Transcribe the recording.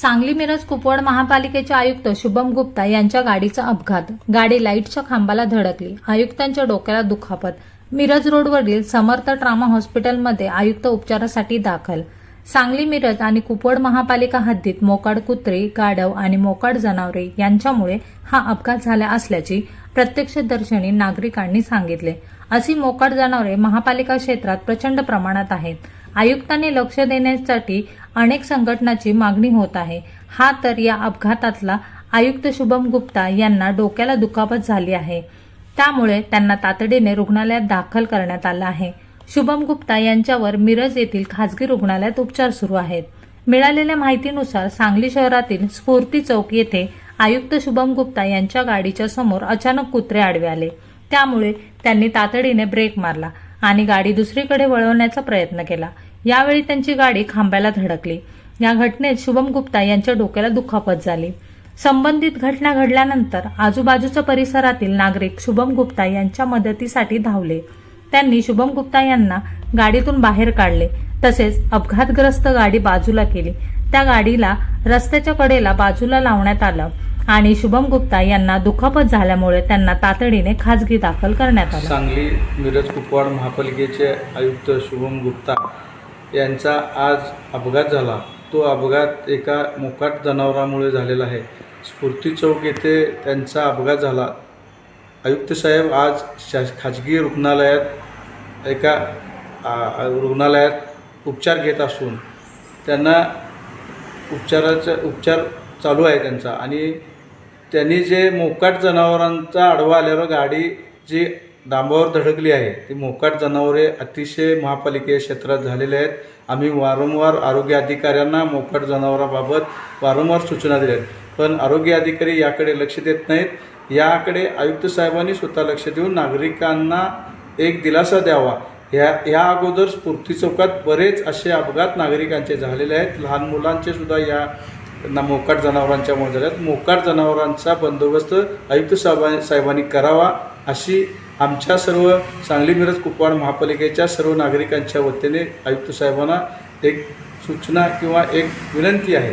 सांगली मिरज कुपवाड महापालिकेचे आयुक्त शुभम गुप्ता यांच्या गाडीचा अपघात. गाडी लाईटच्या खांबाला धडकली. आयुक्तांच्या डोक्याला दुखापत. मिरज रोडवरील समर्थ ट्रामा हॉस्पिटलमध्ये आयुक्त उपचारासाठी दाखल. सांगली मिरज आणि कुपवाड महापालिका हद्दीत मोकाड कुत्रे गाढव आणि मोकाड जनावरे यांच्यामुळे हा अपघात झाला असल्याची प्रत्यक्षदर्शनी नागरिकांनी सांगितले. अशी मोकाड जनावरे महापालिका क्षेत्रात प्रचंड प्रमाणात आहेत. आयुक्तांनी लक्ष देण्यासाठी अनेक संघटनाची मागणी होत आहे. हा तर या अपघातातला आयुक्त शुभम गुप्ता यांना डोक्याला दुखापत झाली आहे. त्यामुळे त्यांना तातडीने रुग्णालयात दाखल करण्यात आलं आहे. शुभम गुप्ता यांच्यावर मिरज येथील खासगी रुग्णालयात उपचार सुरू आहेत. मिळालेल्या माहितीनुसार सांगली शहरातील स्फूर्ती चौक येथे आयुक्त शुभम गुप्ता यांच्या गाडीच्या समोर अचानक कुत्रे आडवे आले. त्यामुळे त्यांनी तातडीने ब्रेक मारला आणि गाडी दुसरीकडे वळवण्याचा प्रयत्न केला. यावेळी त्यांची गाडी खांब्याला धडकली. या घटनेत शुभम गुप्ता यांच्या डोक्याला दुखापत झाली. संबंधित घटना घडल्यानंतर आजूबाजूच्या परिसरातील नागरिक शुभम गुप्ता यांच्या मदतीसाठी धावले. त्यांनी शुभम गुप्ता यांना गाडीतून बाहेर काढले. तसेच अपघातग्रस्त गाडी बाजूला केली. त्या गाडीला रस्त्याच्या कडेला बाजूला लावण्यात आलं आणि शुभम गुप्ता यांना दुखापत झाल्यामुळे त्यांना तातडीने खासगी दाखल करण्यात आलं. सांगली मिरज कुपवाड महापालिकेचे आयुक्त शुभम गुप्ता यांचा आज अपघात झाला. तो अपघात एका मोकाट जनावरामुळे झालेला आहे. स्फूर्ती चौक येथे त्यांचा अपघात झाला. आयुक्त साहेब आज शा खाजगी रुग्णालयात एका रुग्णालयात उपचार घेत असून त्यांना उपचाराचा उपचार चालू आहे त्यांचा. आणि त्यांनी जे मोकाट जनावरांचा आडवा आल्यावर गाडी जी डांबावर धडकली आहे. ती मोकाट जनावरे अतिशय महापालिके क्षेत्रात झालेले आहेत. आम्ही वारंवार आरोग्य अधिकाऱ्यांना मोकाट जनावराबाबत वारंवार सूचना दिल्या आहेत. पण आरोग्य अधिकारी याकडे लक्ष देत नाहीत. याकडे आयुक्त साहेबांनी स्वतः लक्ष देऊन नागरिकांना एक दिलासा द्यावा. ह्या ह्या अगोदर स्फूर्ती चौकात बरेच असे अपघात नागरिकांचे झालेले आहेत. लहान मुलांचे सुद्धा या ना मोकाट जनावरांच्यामुळे झाल्यात मोकाट जनावरांचा बंदोबस्त आयुक्त साहेबां साहेबांनी करावा अशी आमच्या सर्व सांगली मिरज कुपवाड महापालिकेच्या सर्व नागरिकांच्या वतीने आयुक्त साहेबांना एक सूचना किंवा एक विनंती आहे.